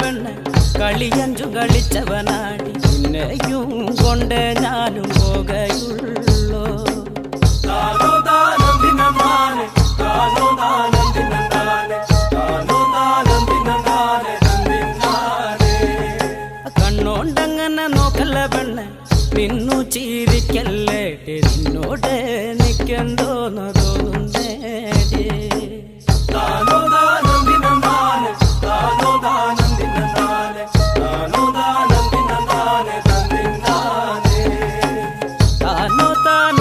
പെണ്ണ് കളിയഞ്ചു കളിച്ചവനാടി. പിന്നെയും കൊണ്ട് ഞാനും പോകയുള്ളൂ? കണ്ണോണ്ടങ്ങനെ നോക്കല്ല പെണ്ണ് നിന്നു ചിരിക്കല്ലേട്ട്. നിന്നോട് നിൽക്കണ്ടോന്നത് জানো তা